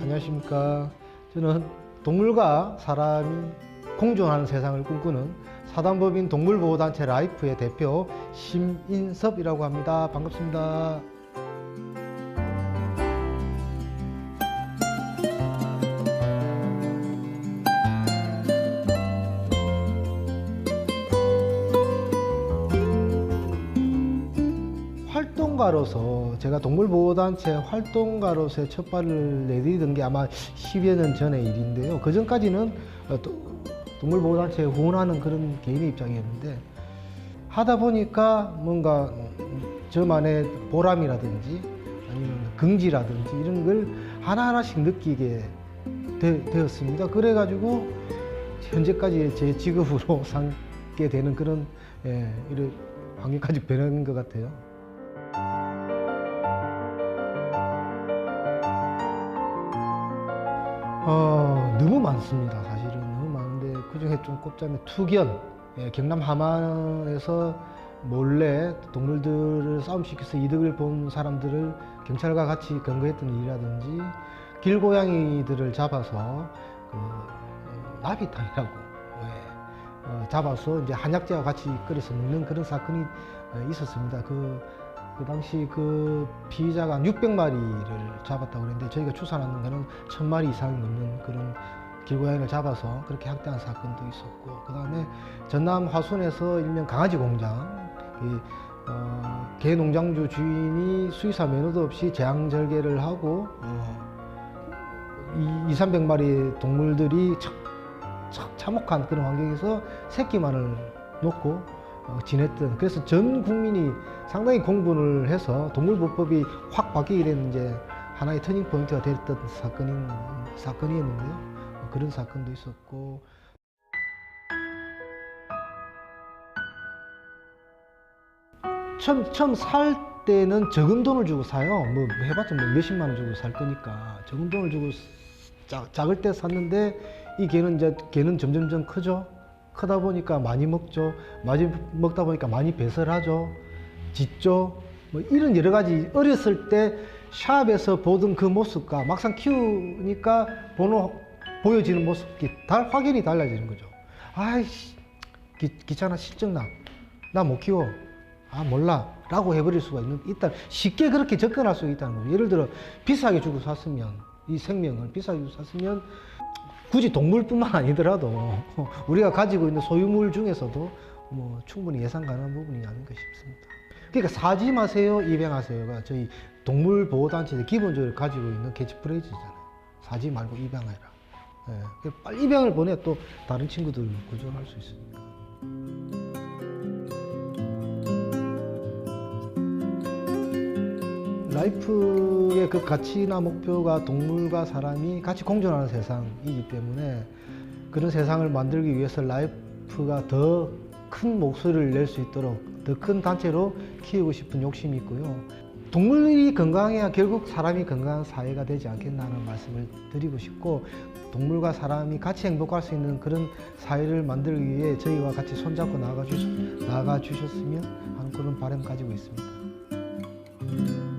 안녕하십니까. 저는 동물과 사람이 공존하는 세상을 꿈꾸는 사단법인 동물보호단체 라이프의 대표 심인섭이라고 합니다. 반갑습니다. 활동가로서 제가 동물보호단체 활동가로서의 첫 발을 내디딘 게 아마 10여 년 전의 일인데요. 그 전까지는 어, 도- 동물보호단체에 후원하는 그런 개인의 입장이었는데 하다 보니까 뭔가 저만의 보람이라든지 아니면 긍지라든지 이런 걸 하나하나씩 느끼게 되, 되었습니다. 그래가지고 현재까지 제 직업으로 삼게 되는 그런 예, 이런 환경까지 변한 것 같아요. 어, 너무 많습니다. 사실은 너무 많은데 그 중에 좀 꼽자면 투견, 예, 경남 함안에서 몰래 동물들을 싸움시켜서 이득을 본 사람들을 경찰과 같이 검거했던 일이라든지 길고양이들을 잡아서 그 어, 나비탕이라고 예, 어, 잡아서 이제 한약재와 같이 끓여서 먹는 그런 사건이 어, 있었습니다. 그, 그 당시 그한 600마리를 잡았다고 그랬는데 저희가 추산하는 거는 1000마리 이상 넘는 그런 길고양이를 잡아서 그렇게 학대한 사건도 있었고 그 다음에 전남 화순에서 일명 강아지 공장 이, 어, 개 농장주 주인이 수의사 면허도 없이 재앙절개를 하고 어, 이, 2, 300마리 동물들이 참, 참 참혹한 그런 환경에서 새끼만을 놓고 어, 지냈던 그래서 전 국민이 상당히 공분을 해서 동물보법이 확 바뀌게 된 이제 하나의 터닝 포인트가 됐던 사건인 사건이었는데요. 어, 그런 사건도 있었고 처음 처음 살 때는 적은 돈을 주고 사요. 뭐 해봤자 뭐 몇십만 원 주고 살 거니까 적은 돈을 주고 작, 작을 때 샀는데 이 개는 이제 개는 점점점 크죠. 크다 보니까 많이 먹죠. 많이 먹다 보니까 많이 배설하죠. 짖죠. 뭐 이런 여러 가지 어렸을 때 샵에서 보던 그 모습과 막상 키우니까 보는 보여지는 모습이 다 확연히 달라지는 거죠. 아이씨 기, 귀찮아 실증나 나 못 키워 아 몰라 라고 해버릴 수가 있는 있다 쉽게 그렇게 접근할 수 있다는 거죠. 예를 들어 비싸게 주고 샀으면 이 생명을 비싸게 주고 샀으면 굳이 동물뿐만 아니더라도 우리가 가지고 있는 소유물 중에서도 뭐 충분히 예상 가능한 부분이 아닌가 싶습니다. 그러니까 사지 마세요, 입양하세요가 저희 동물 보호단체에서 기본적으로 가지고 있는 캐치프레이즈잖아요. 사지 말고 입양해라. 예, 그 빨리 입양을 보내 또 다른 친구들 구조할 수 있으니까. 라이프의 그 가치나 목표가 동물과 사람이 같이 공존하는 세상이기 때문에 그런 세상을 만들기 위해서 라이프가 더 큰 목소리를 낼 수 있도록 더 큰 단체로 키우고 싶은 욕심이 있고요. 동물이 건강해야 결국 사람이 건강한 사회가 되지 않겠나는 말씀을 드리고 싶고 동물과 사람이 같이 행복할 수 있는 그런 사회를 만들기 위해 저희와 같이 손잡고 나아가, 주셨, 나아가 주셨으면 하는 그런 바람 가지고 있습니다.